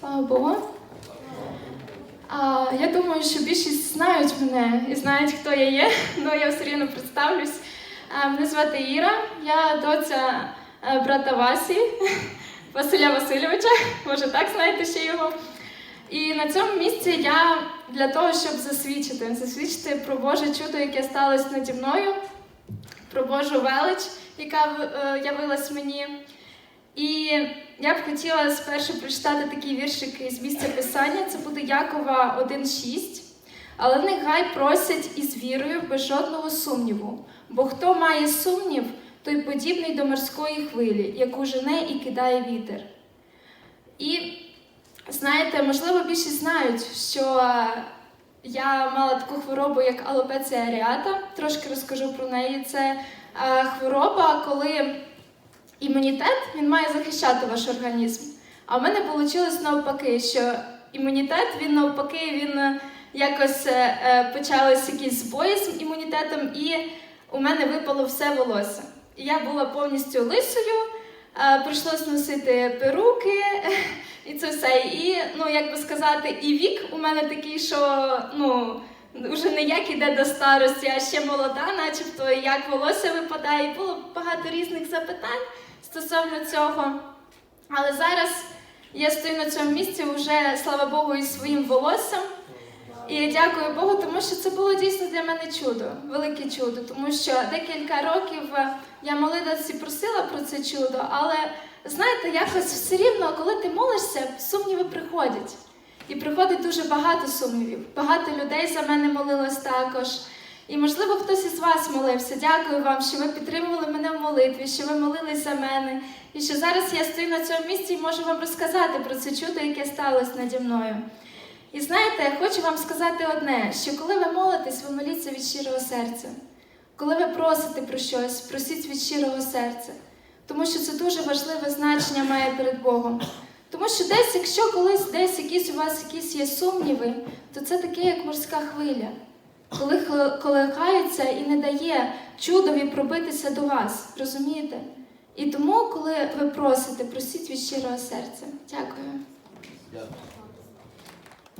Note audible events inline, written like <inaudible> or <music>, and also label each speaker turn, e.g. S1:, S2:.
S1: Слава Богу. А, я думаю, що більшість знають мене і знають, хто я є, <laughs> але я все рівно представлюсь. А, мене звати Іра, я доця е, брата Васі, <laughs> Василя Васильовича, може так знаєте ще його. І на цьому місці я для того, щоб засвідчити, засвідчити про Боже чудо, яке сталося наді мною, про Божу велич, яка е, явилась мені. І я б хотіла спершу прочитати такий віршик із місця писання. Це буде Якова 1,6. Але нехай просять із вірою без жодного сумніву. Бо хто має сумнів, той подібний до морської хвилі, яку жене і кидає вітер. І знаєте, можливо, більшість знають, що я мала таку хворобу, як алопеція ареата. Трошки розкажу про неї. Це хвороба, коли імунітет він має захищати ваш організм. А в мене вийшло навпаки, що імунітет він навпаки він е, якось е, е, почались якісь збої з імунітетом, і у мене випало все волосся. І я була повністю лисою, прийшлось носити перуки, <laughs> і це все. І, ну, як би сказати, і вік у мене такий, що ну, вже не як іде до старості, а ще молода, начебто, як волосся випадає. І було багато різних запитань стосовно цього. Але зараз я стою на цьому місці вже, слава Богу, із своїм волоссям. І я дякую Богу, тому що це було дійсно для мене чудо, велике чудо, тому що декілька років е, я молилась і просила про це чудо, але знаєте, якось все рівно, коли ти молишся, сумніви приходять. І приходить дуже багато сумнівів. Багато людей за мене молилось також. І, можливо, хтось із вас молився. Дякую вам, що ви підтримували мене в молитві, що ви молились за мене. І що зараз я стою на цьому місці і можу вам розказати про це чудо, яке сталося наді мною. І знаєте, хочу вам сказати одне: що коли ви молитесь, ви моліться від щирого серця. Коли ви просите про щось, просіть від щирого серця. Тому що це дуже важливе значення має перед Богом. Тому що десь, якщо колись десь якісь у вас якісь є сумніви, то це таке, як морська хвиля, коли колихається і не дає чудові пробитися до вас. Розумієте? І тому, коли ви просите, просіть від щирого серця.
S2: Дякую.